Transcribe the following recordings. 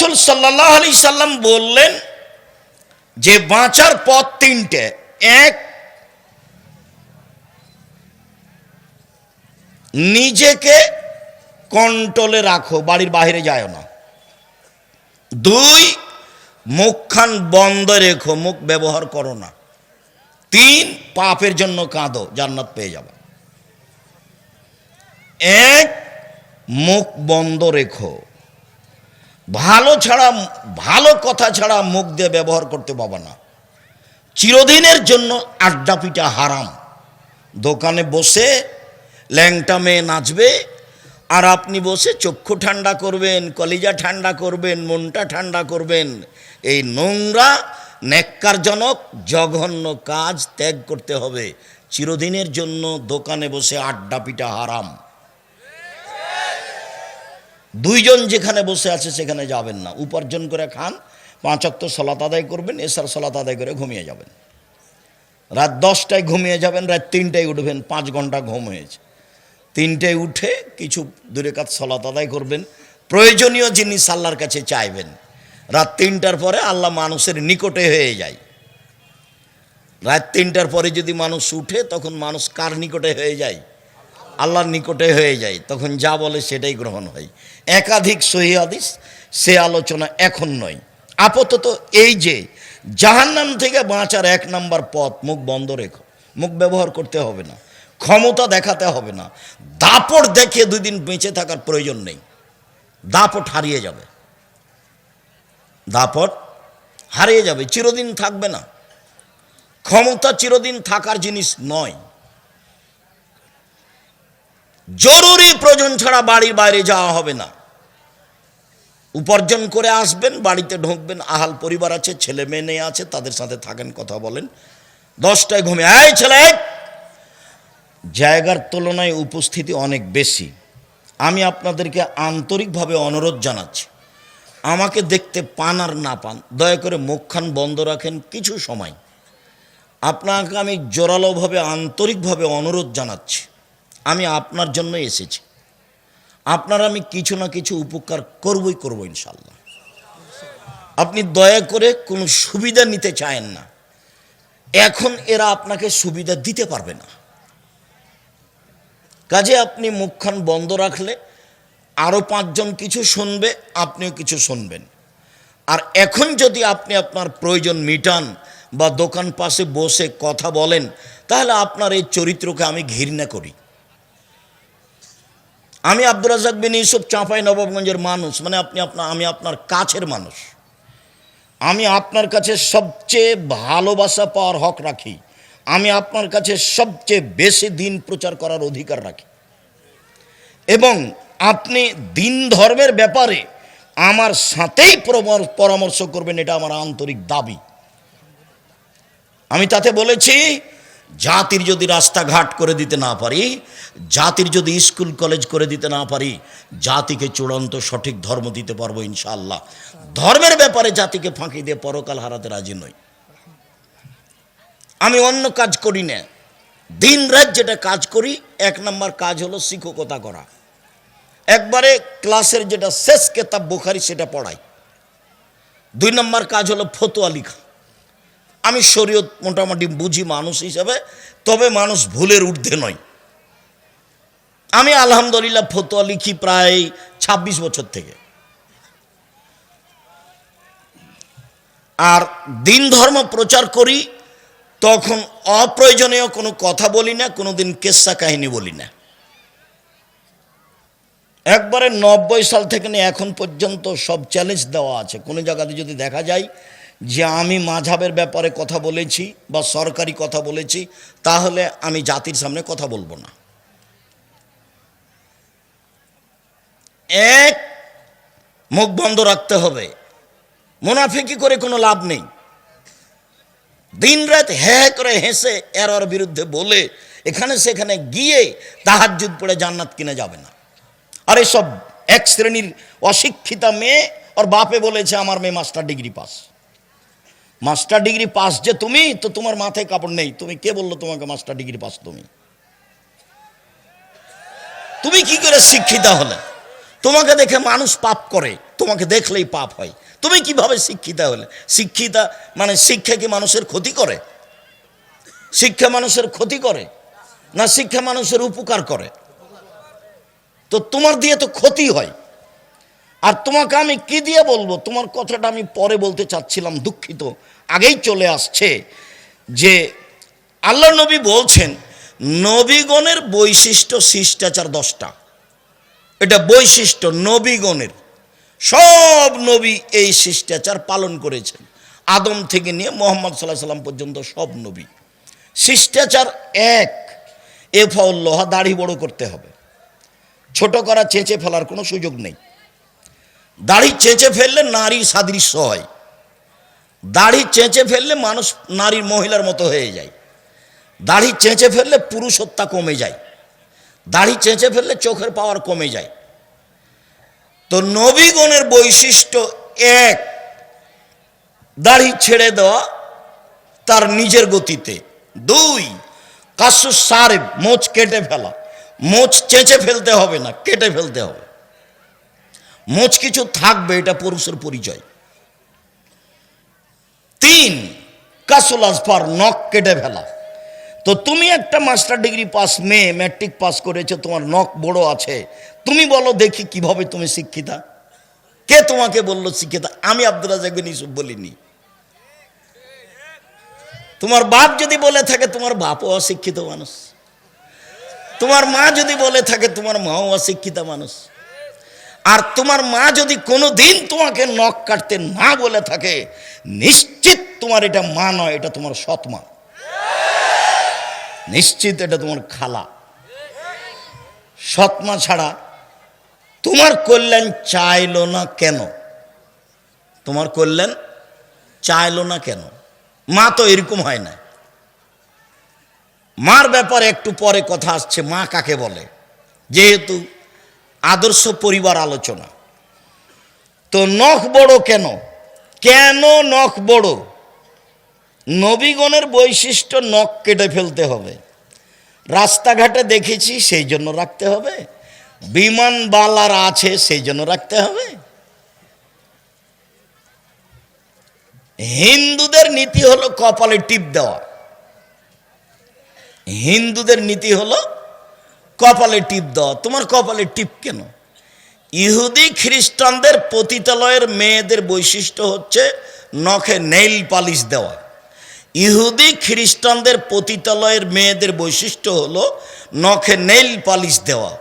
রাসুল সাল্লাহ আলি সাল্লাম বললেন যে বাঁচার পথ তিনটে। এক, নিজেকে কন্ট্রোলে রাখো, বাড়ির বাইরে যায় না। দুই, মুখখান বন্ধ রেখো, মুখ ব্যবহার করো না। তিন, পাপের জন্য কাঁদো, জান্নাত পেয়ে যাবে। এক, মুখ বন্ধ রেখো। ভালো ছাড়া, ভালো কথা ছাড়া মুখ দিয়ে ব্যবহার করতে পাবো না। চিরদিনের জন্য আড্ডা পিটা হারাম। দোকানে বসে ল্যাংটা মেয়ে নাচবে, আর আপনি বসে চক্ষু ঠান্ডা করবেন, কলিজা ঠান্ডা করবেন, মনটা ঠান্ডা করবেন। এই নোংরা, ন্যাক্কারজনক, জঘন্য কাজ ত্যাগ করতে হবে। চিরদিনের জন্য দোকানে বসে আড্ডা পিটা হারাম। দুইজন যেখানে বসে আছে সেখানে যাবেন না। উপার্জন করে খান, পাঁচ অক্ত সলাত আদায় করবেন, এসার সলাত আদায় করে ঘুমিয়ে যাবেন। রাত দশটায় ঘুমিয়ে যাবেন, রাত তিনটায় উঠবেন, পাঁচ ঘণ্টা ঘুম হয়েছে। তিনটায় উঠে কিছু দূরে কাজ সলাত আদায় করবেন। প্রয়োজনীয় জিনিস আল্লাহর কাছে চাইবেন। রাত তিনটার পরে আল্লাহ মানুষের নিকটে হয়ে যায়। রাত তিনটার পরে যদি মানুষ উঠে, তখন মানুষ কার নিকটে হয়ে যায়? আল্লাহর নিকটে হয়ে যায়, তখন যা বলে সেটাই গ্রহণ হয়। একাধিক সহি হাদিস, সে আলোচনা এখন নয়। আপাতত এই যে জাহান্নাম থেকে বাঁচার এক নাম্বার পথ, মুখ বন্ধ রেখো। মুখ ব্যবহার করতে হবে না। ক্ষমতা দেখাতে হবে না। দাপট দেখে দুই দিন বেঁচে থাকার প্রয়োজন নেই। দাপট হারিয়ে যাবে। দাপট হারিয়ে যাবে। চিরদিন থাকবে না। ক্ষমতা চিরদিন থাকার জিনিস নয়। জরুরি প্রয়োজন ছাড়া বাড়ির বাইরে যাওয়া হবে না। উপার্জন করে আসবেন, বাড়িতে ঢুকবেন, আহাল পরিবার আছে, ছেলে মেয়ে নেই আছে, তাদের সাথে থাকেন, কথা বলেন। দশটায় ঘুমে এই ছেলে! জায়গার তুলনায় উপস্থিতি অনেক বেশি। আমি আপনাদেরকে আন্তরিকভাবে অনুরোধ জানাচ্ছি, আমাকে দেখতে পান আর না পান, দয়া করে মুখখান বন্ধ রাখেন কিছু সময়। আপনাকে আমি জোরালোভাবে, আন্তরিকভাবে অনুরোধ জানাচ্ছি। আমি আপনার জন্য এসেছি। আপনার আমি কিছু না কিছু উপকার করবই করব ইনশাল্লাহ আপনি দয়া করে কোনো সুবিধা নিতে চায়েন না। এখন এরা আপনাকে সুবিধা দিতে পারবে না। কাজে আপনি মুখখান বন্ধ রাখলে আরও পাঁচজন কিছু শুনবে, আপনিও কিছু শুনবেন। আর এখন যদি আপনি আপনার প্রয়োজন মিটান বা দোকান পাশে বসে কথা বলেন, তাহলে আপনার এই চরিত্রকে আমি ঘৃণা করি। আমি আব্দুল রাজাক বিন ইউসুফ চাঁপাই নবাবগঞ্জের মানুষ মানে আপনি আপনার, আমি আপনার কাছের মানুষ। আমি আপনার কাছে সবচেয়ে ভালোবাসা পাওয়ার হক রাখি। আমি আপনার কাছে সবচেয়ে বেশি দিন প্রচার করার অধিকার রাখি। এবং আপনি দিন ধর্মের ব্যাপারে আমার সাথেই পরামর্শ করবেন, এটা আমার আন্তরিক দাবি। আমি তাতে বলেছি জাতির যদি রাস্তাঘাট করে দিতে না পারি, জাতির যদি স্কুল, কলেজ করে দিতে না পারি, জাতিকে চূড়ান্ত সঠিক ধর্ম দিতে পারব ইনশাআল্লাহ। ধর্মের ব্যাপারে জাতিকে ফাঁকি দিয়ে পরকাল হারাতে রাজি নই। আমি অন্য কাজ করি না। দিন রাত যেটা কাজ করি, এক নম্বর কাজ হলো শিক্ষকতা করা। একবারে ক্লাসের যেটা শেষ কেতাব বোখারি সেটা পড়াই। দুই নম্বর কাজ হলো ফতোয়া লিখা। আমি শরীয়ত মোটামুটি বুঝি মানুষ হিসাবে, তবে মানুষ ভুলের ঊর্ধ্বে নয়। আমি আলহামদুলিল্লাহ ফতোয়া লিখি প্রায় ২৬ বছর থেকে। আর দিন ধর্ম প্রচার করি, তখন অপ্রয়োজনীয় কোনো কথা বলি না কোনো দিন কেসা কাহিনী বলি না। একবারে নব্বই সাল থেকে নিয়ে এখন পর্যন্ত সব চ্যালেঞ্জ দেওয়া আছে। কোনো জায়গাতে যদি দেখা যায় যে আমি মাঝাবের ব্যাপারে কথা বলেছি বা সরকারি কথা বলেছি, তাহলে আমি জাতির সামনে কথা বলব না। এক, মুখ বন্ধ রাখতে হবে। মুনাফিকি করে কোনো লাভ নেই। দিন রাত হ্যাঁ করে হেসে এর বিরুদ্ধে বলে এখানে সেখানে গিয়ে তাহাজ্জুদ পড়ে জান্নাত কিনে যাবে না। আর এসব এক শ্রেণির অশিক্ষিতা মেয়ে, ওর বাপে বলেছে, আমার মেয়ে master degree pass. Master degree pass যে তুমি, তো তোমার মাথায় কাপড় নেই। তুমি কে বলল তোমাকে মাস্টার ডিগ্রি পাস তুমি? তুমি কি করে শিক্ষিতা হলে? তোমাকে দেখে মানুষ পাপ করে, তোমাকে দেখলেই পাপ হয়। তুমি কীভাবে শিক্ষিতা হলে? শিক্ষিতা মানে শিক্ষা কি মানুষের ক্ষতি করে? শিক্ষা মানুষের ক্ষতি করে, না শিক্ষা মানুষের উপকার করে? তো তোমার দিয়ে তো ক্ষতি হয়। আর তোমাকে আমি কি দিয়ে বলব? তোমার কথাটা আমি পরে বলতে চাচ্ছিলাম, দুঃখিত। আগেই চলে আসছে যে আল্লাহ নবী বলছেন, নবীগণের বৈশিষ্ট্য শিষ্টাচার দশটা। এটা বৈশিষ্ট্য নবীগণের। সব নবী এই শিষ্টাচার পালন করেছেন। আদম থেকে নিয়ে মোহাম্মদ সাল্লাহ সাল্লাম পর্যন্ত সব নবী। শিষ্টাচার এক। এ ফল্লোহা দাড়ি বড় করতে হবে। ছোট করা, চেঁচে ফেলার কোনো সুযোগ নেই। দাড়ি চেঁচে ফেললে নারীর সাদৃশ্য হয়। দাড়ি চেঁচে ফেললে মানুষ নারীর মহিলার মতো হয়ে যায়। দাড়ি চেঁচে ফেললে পুরুষত্বা কমে যায়। দাড়ি চেঁচে ফেললে চোখের পাওয়ার কমে যায়। তো নবীগণের বৈশিষ্ট্য এক, দাড়ি ছেড়ে দেওয়া তার নিজের গতিতে। দুই কাসু সারে মোচ কেটে ফেলা। মোচ চেঁচে ফেলতে হবে না, কেটে ফেলতে হবে। মোচ কিছু থাকবে, এটা পুরুষের পরিচয়। তিন, কাসুল আসফার নখ কেটে ফেলা। তো তুমি একটা মাস্টার ডিগ্রি পাস মেয়ে, ম্যাট্রিক পাস করেছ, তোমার নখ বড় আছে। তুমি বলো দেখি কীভাবে তুমি শিক্ষিতা। কে তোমাকে বলল শিক্ষিতা? আমি আব্দুল রাজাক বিন ইউসুফ বলিনি। তোমার বাপ যদি বলে থাকে, তোমার বাপও অশিক্ষিত মানুষ। তোমার মা যদি বলে থাকে, তোমার মাও অশিক্ষিতা মানুষ। আর তোমার মা যদি কোনো দিন তোমাকে নখ কাটতে না বলে থাকে, নিশ্চিত তোমার এটা মা নয়, এটা তোমার সৎ মা। নিশ্চিত এটা তোমার খালা। সৎ মা ছাড়া তোমার কল্যাণ চাইলো না কেন? তোমার কল্যাণ চাইলো না কেন? মা তো এরকম হয় না। মার ব্যাপারে একটু পরে কথা আসছে, মা কাকে বলে? যেহেতু আদর্শ পরিবার আলোচনা। তো নখ বড় কেন? কেন নখ বড়? নবীগণের বৈশিষ্ট্য নখ কেটে ফেলতে হবে। রাস্তাঘাটে দেখেছি, সেই জন্য রাখতে হবে। বিমান বালার আছে, সেই জন্য রাখতে হবে। হিন্দুদের নীতি হলো কপালে টিপ দেওয়া। হিন্দুদের নীতি হলো কপালে টিপ দেওয়া তোমার কপালে টিপ কেন? ইহুদি খ্রিস্টানদের পতিতালয়ের মেয়েদের বৈশিষ্ট্য হচ্ছে নখে নেইল পালিশ দেওয়া। ইহুদি খ্রিস্টানদের পতিতালয়ের মেয়েদের বৈশিষ্ট্য হলো নখে নেইল পালিশ দেওয়া।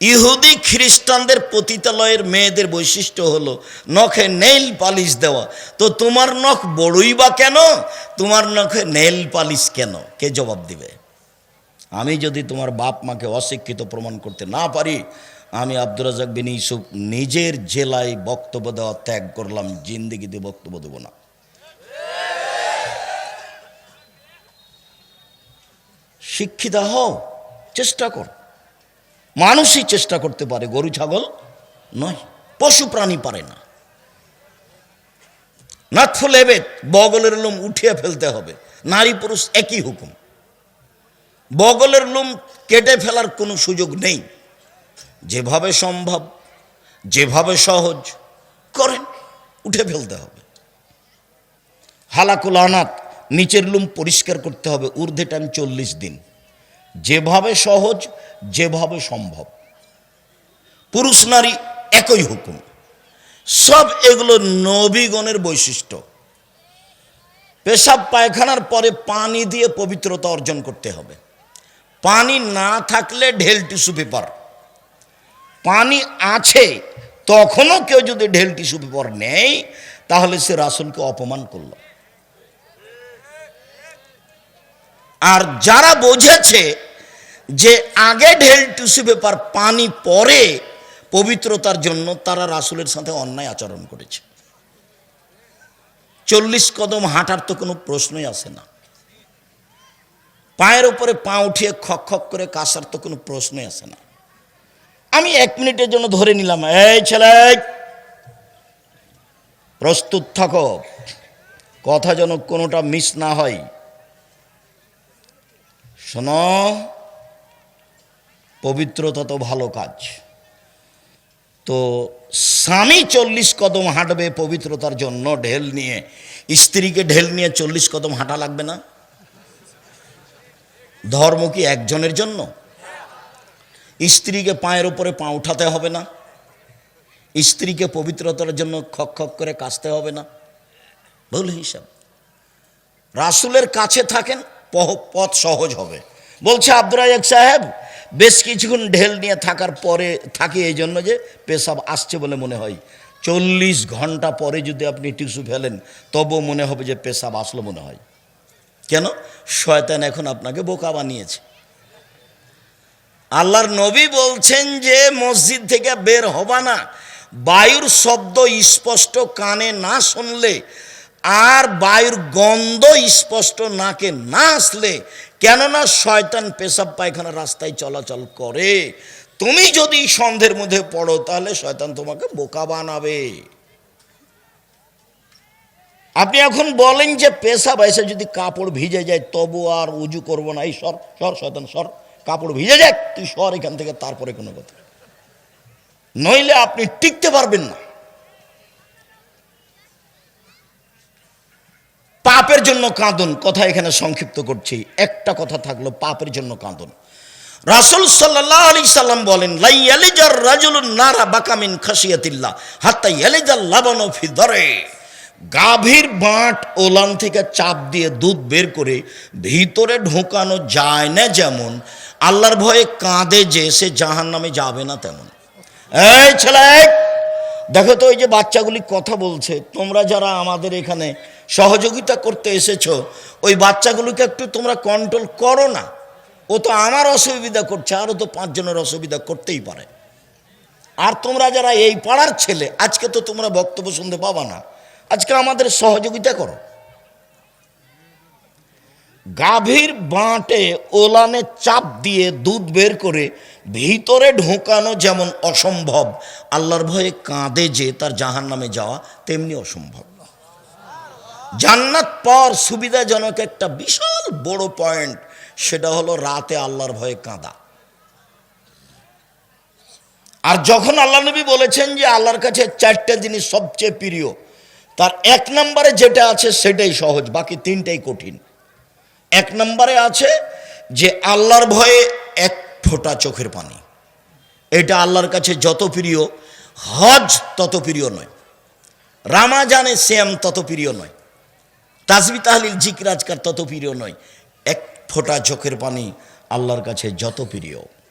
ইহুদি খ্রিস্টানদের পতিতালয়ের মেয়েদের বৈশিষ্ট্য হলো নখে নেইল পালিশ দেওয়া। তো তোমার নখ বড়ই বা কেন? তোমার নখে নেইল পালিশ কেন? কে জবাব দিবে? আমি যদি তোমার বাপ মাকে অশিক্ষিত প্রমাণ করতে না পারি, আমি আব্দুর রাজাক বিন ইউসুফ নিজের জেলায় বক্তব্য দেওয়া ত্যাগ করলাম, জিন্দিগিতে বক্তব্য দেবো না। শিক্ষিত হও, চেষ্টা কর। মানুষই চেষ্টা করতে পারে, গরু, ছাগল নয়, পশু, প্রাণী পারে না। নাথফুল এবেদ, বগলের লোম উঠিয়ে ফেলতে হবে নারী পুরুষ একই হুকুম। বগলের লোম কেটে ফেলার কোনো সুযোগ নেই। যেভাবে সম্ভব, যেভাবে সহজ, করেন, উঠে ফেলতে হবে। হালাকুল আনাত, নিচের লুম পরিষ্কার করতে হবে, ঊর্ধ্বে টাইম চল্লিশ দিন। যেভাবে সহজ, যেভাবে সম্ভব। পুরুষ নারী একই হুকুম। সব এগুলো নবীগণের বৈশিষ্ট্য। পেশাব পায়খানার পরে পানি দিয়ে পবিত্রতা অর্জন করতে হবে। পানি না থাকলে ঢেল টিস্যু পেপার। পানি আছে, তখনও কেউ যদি ঢেল টিস্যু পেপার নেই তাহলে সে রাসুলকে অপমান করল। আর যারা বোঝেছে যে আগে ঢেল টিস্যু পেপার পানি পরে পবিত্রতার জন্য, তারা রাসুলের সাথে অন্যায় আচরণ করেছে। চল্লিশ কদম হাঁটার তো কোনো প্রশ্নই আসে না। পায়ের ওপরে পা উঠিয়ে খক খক করে কাসার তো কোনো প্রশ্নই আসে না। আমি এক মিনিটের জন্য ধরে নিলাম, এই ছেলে, প্রস্তুত থাকো। কথা যেন কোনোটা মিস না হয়। শোনো, পবিত্রতা তো ভালো কাজ। তো স্বামী চল্লিশ কদম হাঁটবে পবিত্রতার জন্য, ঢেল নিয়ে, স্ত্রীকে ঢেল নিয়ে চল্লিশ কদম হাঁটা লাগবে না? ধর্ম কি একজনের জন্য? স্ত্রীকে পায়ের উপরে পা উঠাতে হবে না। স্ত্রীকে পবিত্রতার জন্য খক খক করে কাচতে হবে না। ভুল হিসাব। রাসুলের কাছে থাকেন পথ সহজ হবে। বলছে আব্দুর সাহেব, বেশ কিছুক্ষণ ঢেল নিয়ে থাকার পরে থাকি এই জন্য যে পেশাব আসছে বলে মনে হয়। চল্লিশ ঘণ্টা পরে যদি আপনি টিস্যু ফেলেন তবু মনে হবে যে পেশাব আসলো মনে হয়। কেন? শয়তান এখন আপনাকে বোকা বানিয়েছে। আল্লাহর নবী বলছেন যে, মসজিদ থেকে বের হবা না। বায়ুর শব্দ স্পষ্ট কানে না শুনলে আর বায়ুর গন্ধ স্পষ্ট নাকে না আসলে, কেননা শয়তান পেশাব পায়খানা রাস্তায় চলাচল করে। তুমি যদি সন্ধ্যের মধ্যে পড়ো, তাহলে শয়তান তোমাকে বোকা বানাবে। আপনি এখন বলেন যে পেশাব এসে যদি কাপড় ভিজে যায়, তবু আর উজু করব না। এই সর সর, শয়তান, সর। কাপড় ভিজে যাক, তুই সর এখান থেকে, তারপরে কোনো কথা। নইলে আপনি টিকতে পারবেন না। পাপের জন্য কাঁদুন, কথা এখানে সংক্ষিপ্ত করছি। একটা কথা থাকল, পাপের জন্য কাঁদুন। রাসুল সাল্লাহ আলি সাল্লাম বলেন, লাই ইয়ালিজার রাজুলুন নারা বাকামিন খাসিয়াতিল্লাহ হাত্তা ইয়ালিজার লাবানো ফি ধরে গাভীর বাঁট ওলান থেকে চাপ দিয়ে দুধ বের করে ভিতরে ঢোকানো যায় না যেমন, আল্লাহর ভয়ে কাঁদে যে সে জাহান নামে যাবে না তেমন। এই ছেলে, দেখো তো ওই যে বাচ্চাগুলি কথা বলছে, তোমরা যারা আমাদের এখানে সহযোগিতা করতে এসেছ, ওই বাচ্চাগুলোকে একটু তোমরা কন্ট্রোল করো না। ও তো আমার অসুবিধা করছে, আরও তো পাঁচজনের অসুবিধা করতেই পারে। আর তোমরা যারা এই পাড়ার ছেলে, আজকে তো তোমরা বক্তব্য শুনতে পাবা না। আজকে আমাদের সহযোগিতা করো। গাভীর বাঁটে ওলানে চাপ দিয়ে দুধ বের করে ভিতরে ঢোকানো যেমন অসম্ভব, আল্লাহর ভয়ে কাঁদে যে তার জাহান নামে যাওয়া তেমনি অসম্ভব। জান্নাত পর সুবিধাজনক একটা বিশাল বড় পয়েন্ট, সেটা হলো রাতে আল্লাহর ভয়ে কাঁদা। আর যখন আল্লাহ নবী বলেছেন যে আল্লাহর কাছে চারটে জিনিস সবচেয়ে প্রিয় তার এক নম্বরে যেটা আছে সেটাই সহজ, বাকি তিনটাই কঠিন। এক নম্বরে আছে যে আল্লাহর ভয়ে এক ফোঁটা চোখের পানি। এটা আল্লাহর কাছে যত প্রিয়, হজ তত প্রিয় নয়। রামাজানে শ্যাম তত প্রিয় নয়। তাজবি তাহলিল জিকরাজকার তত প্রিয় নয়। এক ফোঁটা চোখের পানি আল্লাহর কাছে যত প্রিয়।